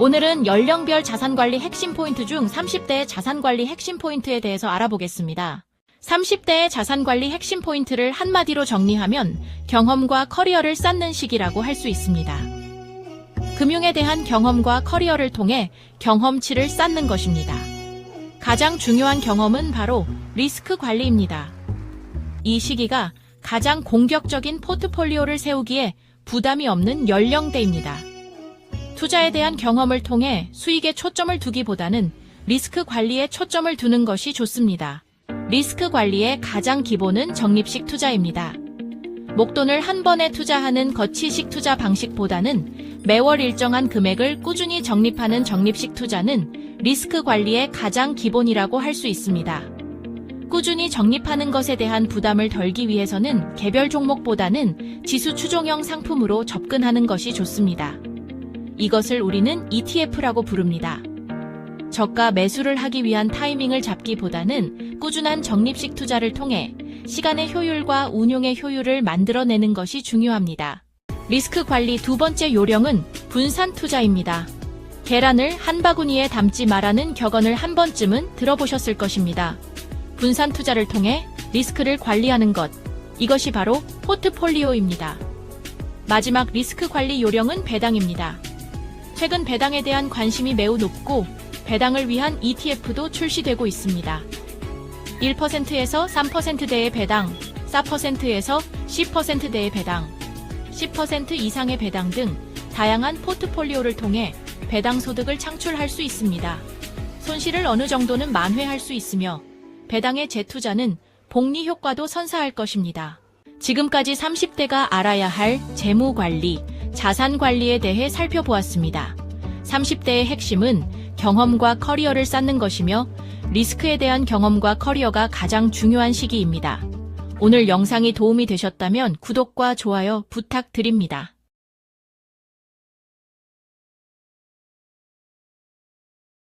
오늘은 연령별 자산관리 핵심 포인트 중 30대의 자산관리 핵심 포인트에 대해서 알아보겠습니다. 30대의 자산관리 핵심 포인트를 한마디로 정리하면 경험과 커리어를 쌓는 시기라고 할 수 있습니다. 금융에 대한 경험과 커리어를 통해 경험치를 쌓는 것입니다. 가장 중요한 경험은 바로 리스크 관리입니다. 이 시기가 가장 공격적인 포트폴리오를 세우기에 부담이 없는 연령대입니다. 투자에 대한 경험을 통해 수익에 초점을 두기보다는 리스크 관리에 초점을 두는 것이 좋습니다. 리스크 관리의 가장 기본은 적립식 투자입니다. 목돈을 한 번에 투자하는 거치식 투자 방식보다는 매월 일정한 금액을 꾸준히 적립하는 적립식 투자는 리스크 관리의 가장 기본이라고 할 수 있습니다. 꾸준히 적립하는 것에 대한 부담을 덜기 위해서는 개별 종목보다는 지수 추종형 상품으로 접근하는 것이 좋습니다. 이것을 우리는 ETF라고 부릅니다. 저가 매수를 하기 위한 타이밍을 잡기보다는 꾸준한 적립식 투자를 통해 시간의 효율과 운용의 효율을 만들어내는 것이 중요합니다. 리스크 관리 두 번째 요령은 분산 투자입니다. 계란을 한 바구니에 담지 말라는 격언을 한 번쯤은 들어보셨을 것입니다. 분산 투자를 통해 리스크를 관리하는 것. 이것이 바로 포트폴리오입니다. 마지막 리스크 관리 요령은 배당입니다. 최근 배당에 대한 관심이 매우 높고 배당을 위한 ETF도 출시되고 있습니다. 1%에서 3%대의 배당, 4%에서 10%대의 배당, 10% 이상의 배당 등 다양한 포트폴리오를 통해 배당 소득을 창출할 수 있습니다. 손실을 어느 정도는 만회할 수 있으며 배당의 재투자는 복리 효과도 선사할 것입니다. 지금까지 30대가 알아야 할 재무 관리, 자산 관리에 대해 살펴보았습니다. 30대의 핵심은 경험과 커리어를 쌓는 것이며 리스크에 대한 경험과 커리어가 가장 중요한 시기입니다. 오늘 영상이 도움이 되셨다면 구독과 좋아요 부탁드립니다.